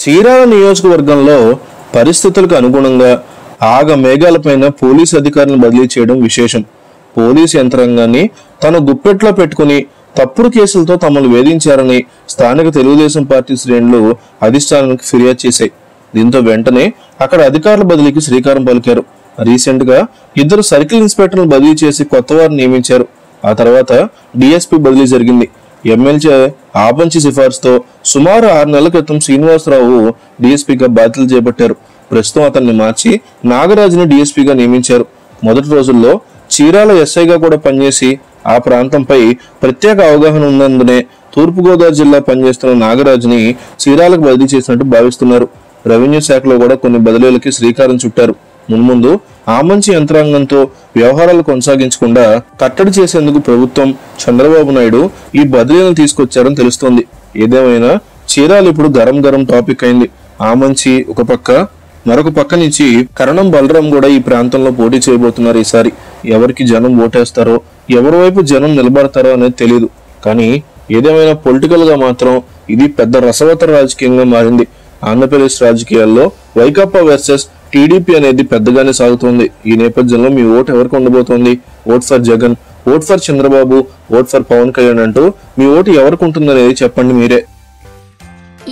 చీరాల నియోజకవర్గంలో పరిస్థితులకు అనుగుణంగా ఆగ మేఘాలపైన పోలీసు అధికారులను బదిలీ చేయడం విశేషం. పోలీసు యంత్రాంగాన్ని తన గుప్పెట్లో పెట్టుకుని తప్పుడు కేసులతో తమను వేధించారని స్థానిక తెలుగుదేశం పార్టీ శ్రేణులు అధిష్టానానికి ఫిర్యాదు చేశాయి. దీంతో వెంటనే అక్కడ అధికారుల బదిలీకి శ్రీకారం పలికారు. రీసెంట్గా ఇద్దరు సర్కిల్ ఇన్స్పెక్టర్లను బదిలీ చేసి కొత్త వారిని నియమించారు. ఆ తర్వాత డిఎస్పీ బదిలీ జరిగింది. ఎమ్మెల్యే ఆపంచి సిఫార్సుతో సుమారు ఆరు నెలల క్రితం శ్రీనివాసరావు డిఎస్పీగా బాధ్యతలు చేపట్టారు. ప్రస్తుతం అతన్ని మార్చి నాగరాజుని డిఎస్పీగా నియమించారు. మొదటి రోజుల్లో చీరాల ఎస్ఐగా కూడా పనిచేసి ఆ ప్రాంతంపై ప్రత్యేక అవగాహన ఉన్నందునే తూర్పుగోదావరి జిల్లా పనిచేస్తున్న నాగరాజుని చీరాలకు బదిలీ చేసినట్టు భావిస్తున్నారు. రెవెన్యూ శాఖలో కూడా కొన్ని బదిలీలకి శ్రీకారం చుట్టారు. మున్ముందు ఆమంచి యంత్రాంగంతో వ్యవహారాలు కొనసాగించకుండా కట్టడి చేసేందుకు ప్రభుత్వం చంద్రబాబు నాయుడు ఈ బదిలీలను తీసుకొచ్చారని తెలుస్తోంది. ఏదేమైనా చీరాలు ఇప్పుడు గరం గరం టాపిక్ అయింది. ఆమంచి ఒక పక్క మరొక పక్క నుంచి కరణం బలరాం కూడా ఈ ప్రాంతంలో పోటీ చేయబోతున్నారు ఈసారి. ఎవరికి జనం ఓటేస్తారో ఎవరి వైపు జనం నిలబడతారో అనేది తెలియదు కానీ ఏదేమైనా పొలిటికల్గా మాత్రం ఇది పెద్ద రసవత్తర రాజకీయంగా మారింది. ఆంధ్రప్రదేశ్ రాజకీయాల్లో వైకాపా వర్సెస్ టీడీపీ అనేది పెద్దగానే సాగుతోంది. ఈ నేపథ్యంలో మీ ఓటు ఎవరికి ఉండబోతోంది? Vote for Jagan vote for Chandrababu vote for Pawan Kalyan అంటూ మీ ఓటు ఎవరికి ఉంటుందనేది చెప్పండి మీరే.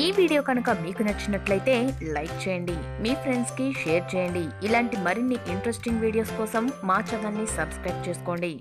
ఈ వీడియో కనుక మీకు నచ్చినట్లయితే లైక్ చేయండి మీ ఫ్రెండ్స్కి షేర్ చేయండి. ఇలాంటి మరిన్ని ఇంట్రెస్టింగ్ వీడియోస్ కోసం మా ఛానల్ని సబ్స్క్రైబ్ చేసుకోండి.